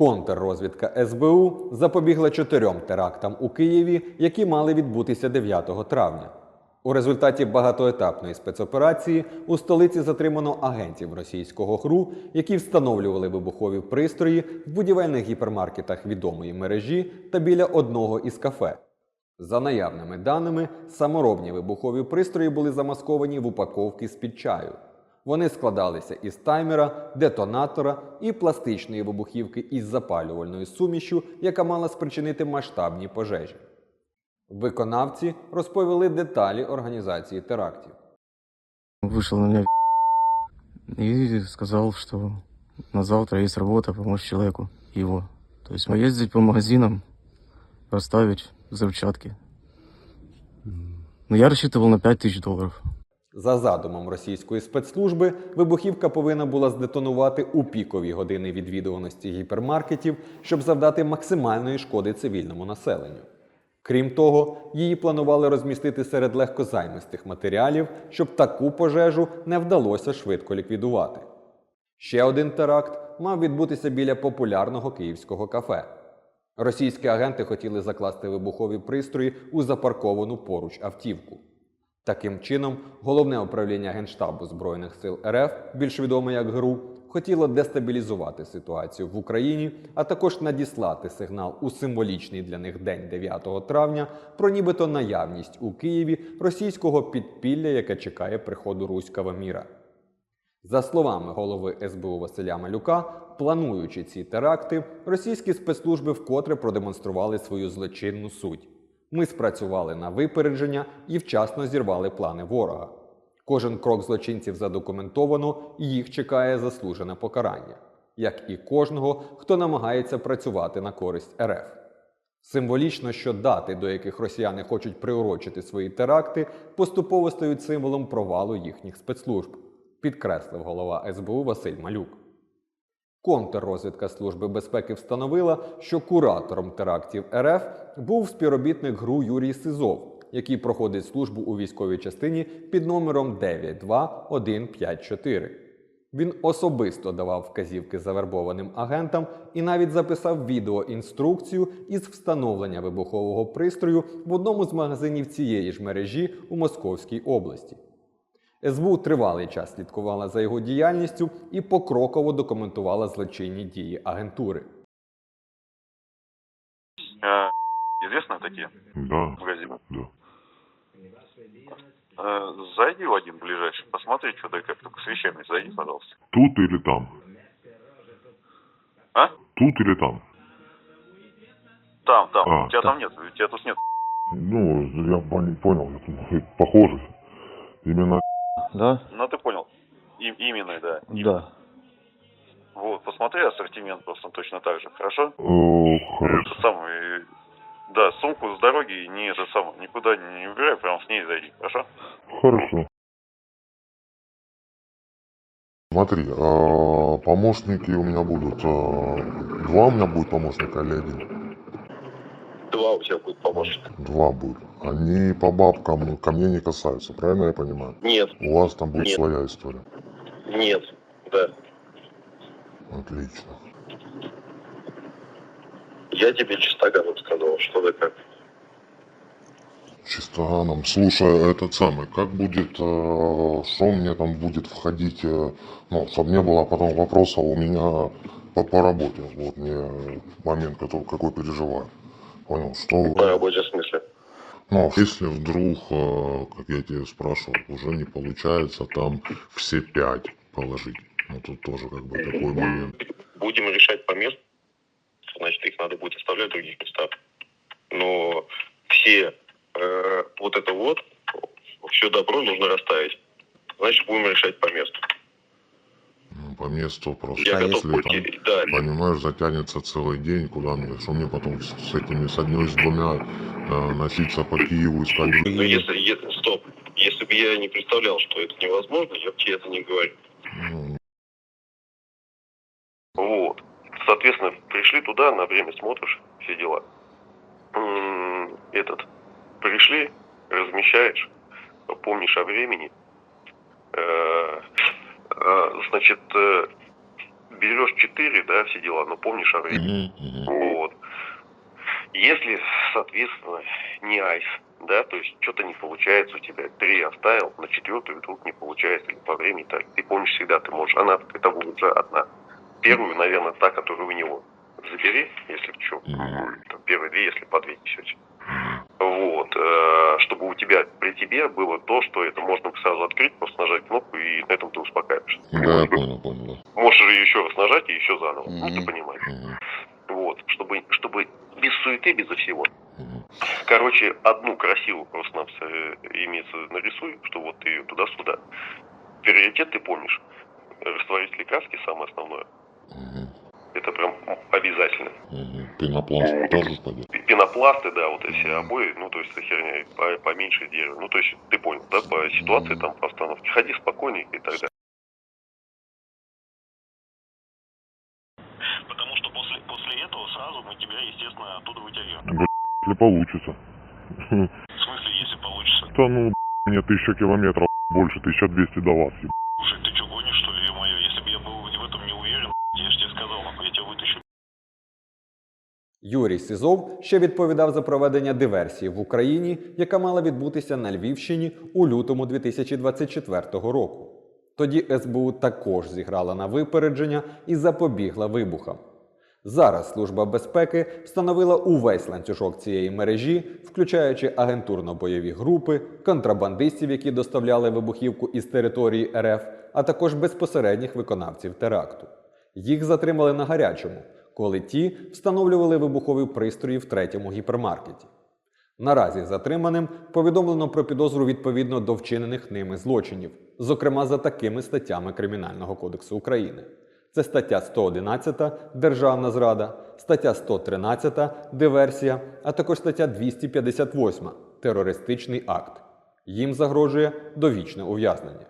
Контррозвідка СБУ запобігла чотирьом терактам у Києві, які мали відбутися 9 травня. У результаті багатоетапної спецоперації у столиці затримано агентів російського ГРУ, які встановлювали вибухові пристрої в будівельних гіпермаркетах відомої мережі та біля одного із кафе. За наявними даними, саморобні вибухові пристрої були замасковані в упаковки з-під чаю. Вони складалися із таймера, детонатора і пластичної вибухівки із запалювальною сумішю, яка мала спричинити масштабні пожежі. Виконавці розповіли деталі організації терактів. Вышел на меня и сказал, что на завтра есть работа помочь человеку его. То есть ездить по магазинам, расставить взрывчатки. Но я рассчитывал на 5000 долларов. За задумом російської спецслужби, вибухівка повинна була здетонувати у пікові години відвідуваності гіпермаркетів, щоб завдати максимальної шкоди цивільному населенню. Крім того, її планували розмістити серед легкозаймистих матеріалів, щоб таку пожежу не вдалося швидко ліквідувати. Ще один теракт мав відбутися біля популярного київського кафе. Російські агенти хотіли закласти вибухові пристрої у запарковану поруч автівку. Таким чином, головне управління Генштабу Збройних сил РФ, більш відоме як ГРУ, хотіло дестабілізувати ситуацію в Україні, а також надіслати сигнал у символічний для них день 9 травня про нібито наявність у Києві російського підпілля, яке чекає приходу руського міра. За словами голови СБУ Василя Малюка, плануючи ці теракти, російські спецслужби вкотре продемонстрували свою злочинну суть. Ми спрацювали на випередження і вчасно зірвали плани ворога. Кожен крок злочинців задокументовано, і їх чекає заслужене покарання, як і кожного, хто намагається працювати на користь РФ. Символічно, що дати, до яких росіяни хочуть приурочити свої теракти, поступово стають символом провалу їхніх спецслужб, підкреслив голова СБУ Василь Малюк. Контррозвідка Служби безпеки встановила, що куратором терактів РФ був співробітник ГРУ Юрій Сизов, який проходить службу у військовій частині під номером 92154. Він особисто давав вказівки завербованим агентам і навіть записав відеоінструкцію із встановлення вибухового пристрою в одному з магазинів цієї ж мережі у Московській області. СБУ тривалий час слідкувала за його діяльністю і покроково документувала злочинні дії агентури. Э, Известны такие Да, магазины? да. Э, Зайди в один ближайший, посмотри, что да как, только с вещами зайди, пожалуйста. Тут или там? А? Тут или там? Там, там. А, у тебя там. там нет, у тебя тут нет. Ну, я пон- понял, это похоже. Именно Да? Ну, ты понял. И- именно, да. Да. Вот, посмотри ассортимент просто точно так же, хорошо? э, хорошо. Это самое, да, сумку с дороги не это самое, никуда не убирай, прям с ней зайди, хорошо? Хорошо. Смотри, а, помощники у меня будут. а, Два у меня будет помощника или один? Два у тебя будет помощник. Два будет. Они по бабкам ко мне не касаются, правильно я понимаю? Нет, У вас там будет Нет. своя история. нет, да. Отлично. Я тебе чистоганом сказал, что да как. Чистоганом. Слушай, этот самый, как будет, э, что мне там будет входить, э, ну, чтобы не было потом вопросов у меня по, по работе. Вот мне момент, который, какой переживаю. Понял, что... По работе смысле? Ну, если вдруг, э, как я тебе спрашивал, уже не получается там все пять положить. Ну, тут тоже как бы такой момент. Будем решать по месту, значит, их надо будет оставлять в других местах. Но все э, вот это вот, все добро нужно расставить. Значит, будем решать по месту. Ну, по месту просто, Я готов если там... пойти. Да, Понимаешь, затянется целый день, куда мне, что мне потом с, этими, с одной, с двумя э, носиться по Киеву, искать... но если, если, стоп, если бы я не представлял, что это невозможно, я бы тебе это не говорил. Ну, Вот. Соответственно, пришли туда, на время смотришь, все дела. Этот, пришли, размещаешь, помнишь о времени. Э, Значит, э, берешь 4, да, все дела, но помнишь о времени. Мгм. Вот. Если, соответственно, не айс, да, то есть что-то не получается у тебя, три оставил, на четвертую вдруг не получается, или по времени так, ты помнишь всегда, ты можешь, она, это будет уже одна. Первую, наверное, та, которую у него. Забери, если что, Мгм. там, первые две, если по две несете. Вот, э, чтобы у тебя при тебе было то, что это можно сразу открыть, просто нажать кнопку, и на этом ты успокаиваешься. Да, понял, понял, да. Можешь же еще раз нажать и еще заново. Ну, ты понимаешь. Мгм, Вот, чтобы, чтобы без суеты, без всего. мгм. Короче, одну красивую просто нам э, имеется нарисуй, что вот ты ее туда-сюда. Приоритет ты помнишь. Растворители краски самое основное. Мгм, Это прям обязательно. мгм. Пенопласт тоже пойдет. Пенопласты, да, вот эти обои, ну, то есть эта херня по- поменьше дерева. Ну, то есть, ты понял, да, по ситуации там, по остановке. Ходи спокойненько и так далее. Потому что после, после этого сразу мы тебя, естественно, оттуда вытягиваем. Если получится. В смысле, если получится? Да ну, мне тысяча километров больше, 1200 до вас. Слушай, ты Юрій Сизов ще відповідав за проведення диверсії в Україні, яка мала відбутися на Львівщині у лютому 2024 року. Тоді СБУ також зіграла на випередження і запобігла вибухам. Зараз Служба безпеки встановила увесь ланцюжок цієї мережі, включаючи агентурно-бойові групи, контрабандистів, які доставляли вибухівку із території РФ, а також безпосередніх виконавців теракту. Їх затримали на гарячому, коли ті встановлювали вибухові пристрої в третьому гіпермаркеті. Наразі затриманим повідомлено про підозру відповідно до вчинених ними злочинів, зокрема за такими статтями Кримінального кодексу України. Це стаття 111 Державна зрада, стаття 113 Диверсія, а також стаття 258 Терористичний акт. Їм загрожує довічне ув'язнення.